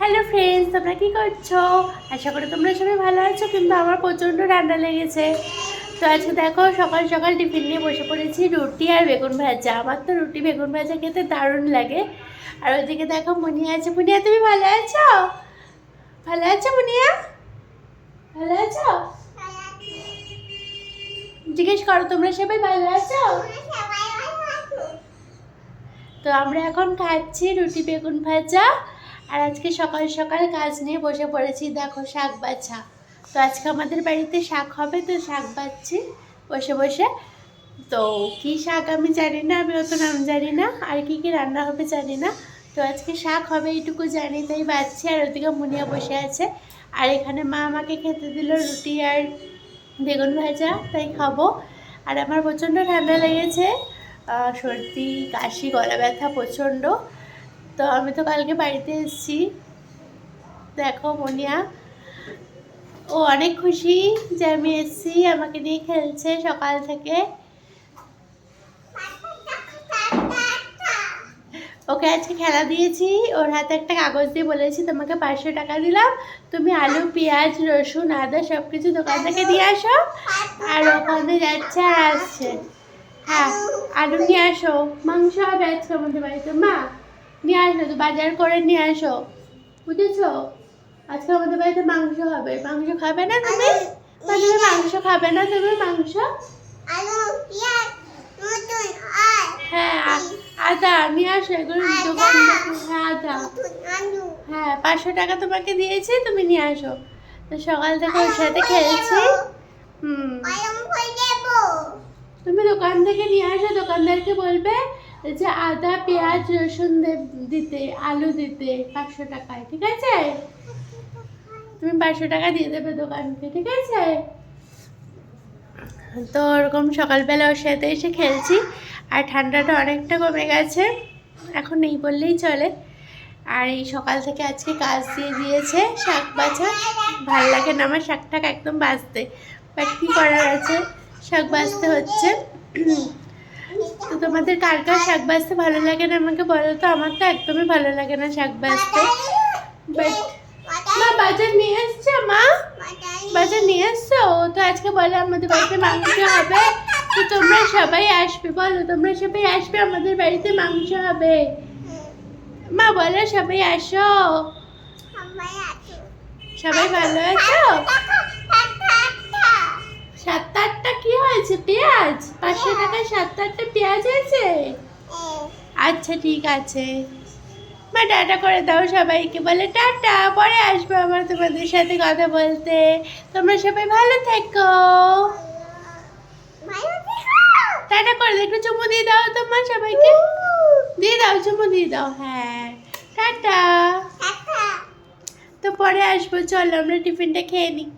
Hello friends তোমরা কি করছ? আশা করি তোমরা সবাই ভালো আছো, কিন্তু আমার প্রচণ্ড ঠান্ডা লেগেছে। তো আজকে দেখো, সকাল সকাল টিফিন নিয়ে বসে পড়েছি রুটি আর বেগুন ভাজা। আমার তো রুটি, বেগুন ভাজা খেতে দারুণ লাগে। আর ওইদিকে দেখো, মুনিয়া আছে। মুনিয়া, তুমি ভালো আছো? ভালো আছো, মুনিয়া? ভালো আছো? জিজ্ঞেস করো, তোমরা সবাই ভালো আছো? তো আমরা এখন খাচ্ছি রুটি, বেগুন ভাজা। আর আজকে সকাল সকাল কাজ নিয়ে বসে পড়েছি, দেখো শাক বাছা। তো আজকে আমাদের বাড়িতে শাক হবে, তো শাক বাচ্ছি বসে বসে। তো কি শাক আমি জানি না, আমি অত নাম জানি না, আর কি কি রান্না হবে জানি না। তো আজকে শাক হবে এইটুকু জানি, তাই বাচ্ছি আর ওদিকে মুনিয়া বসে আছে। আর এখানে মা আমাকে খেতে দিল রুটি আর বেগুন ভাজা, তাই খাব। আর আমার প্রচণ্ড ঠান্ডা লেগেছে সর্দি, কাশি, গলা ব্যথা প্রচণ্ড। তো আমি তো কালকে বাড়িতে এসেছি। দেখো মনিয়া, ও অনেক খুশি যে আমি এসেছি, আমাকে নিয়ে খেলছে সকাল থেকে। ওকে আজকে খেলা দিয়েছি, ওর হাতে একটা কাগজ দিয়ে বলেছি, তোমাকে পাঁচশো টাকা দিলাম, তুমি আলু, পেঁয়াজ, রসুন, আদা সব কিছু দোকান থেকে দিয়ে আসো, আর ওখানে যাচ্ছে আসছে। হ্যাঁ আলু নিয়ে আসো, মাংস হবে আজকে আমাদের বাড়িতে, মা। নিয়ে আসো তো বাজার করে নিয়ে আসো। বুঝেছ? আজকে আমাদের বাড়িতে মাংস হবে। মাংস খাবে না তুমি? তুমি মাংস খাবে না তুমি মাংস? হ্যাঁ আদা নিয়ে আসো এগুলো দোকান হ্যাঁ আদা। হ্যাঁ পাঁচশো টাকা তোমাকে দিয়েছি তুমি নিয়ে আসো। তো সকাল থেকে ওর সাথে খেলছি হুম। তুমি দোকান থেকে নিয়ে আসো দোকানদারকে বলবে যে আদা, পেঁয়াজ, রসুন দিতে, আলু দিতে পাঁচশো টাকায়, ঠিক আছে? তুমি পাঁচশো টাকা দিয়ে দেবে দোকানকে, ঠিক আছে? তো ওরকম সকালবেলা ওর সাথে এসে খেলছি, আর ঠান্ডাটা অনেকটা কমে গেছে, এখন নেই বললেই চলে। আর এই সকাল থেকে আজকে কাজ দিয়ে দিয়েছে শাক বাছা। ভালো লাগে না আমার শাক টাক একদম বাঁচতে বাট কী করার আছে? শাক বাঁচতে হচ্ছে। তোমাদের কার কার শাক বাজতে ভালো লাগে না আমাকে বলো তো? আমার তো একদমই ভালো লাগে না শাক বাজতে। বাট মা বাজার নিয়ে এসছো মা? বাজার নিয়ে এসছো? ও তো আজকে বলে আমাদের বাড়িতে মাংস হবে। তো তোমরা সবাই আসবে বলো তোমরা সবাই আসবে আমাদের বাড়িতে মাংস হবে। মা বলো সবাই আসো। সবাই ভালো আছো? সাতটা আটটা কি হয়েছে? পেঁয়াজ? পাঁচশো টাকায় সাতটা আটটা পেঁয়াজ হয়েছে? আচ্ছা ঠিক আছে। মা টাটা করে দাও সবাইকে। বলে টাটা পরে আসব আবার তোমাদের সাথে কথা বলতে। তোমরা সবাই ভালো থেকো। টাটা করে দাও। একটু চুমু দিয়ে দাও তোমার সবাইকে। দিয়ে দাও চুমু দিয়ে দাও হ্যাঁ। টাটা। তো পরে আসব। চলো আমরা টিফিনটা খেয়ে নিই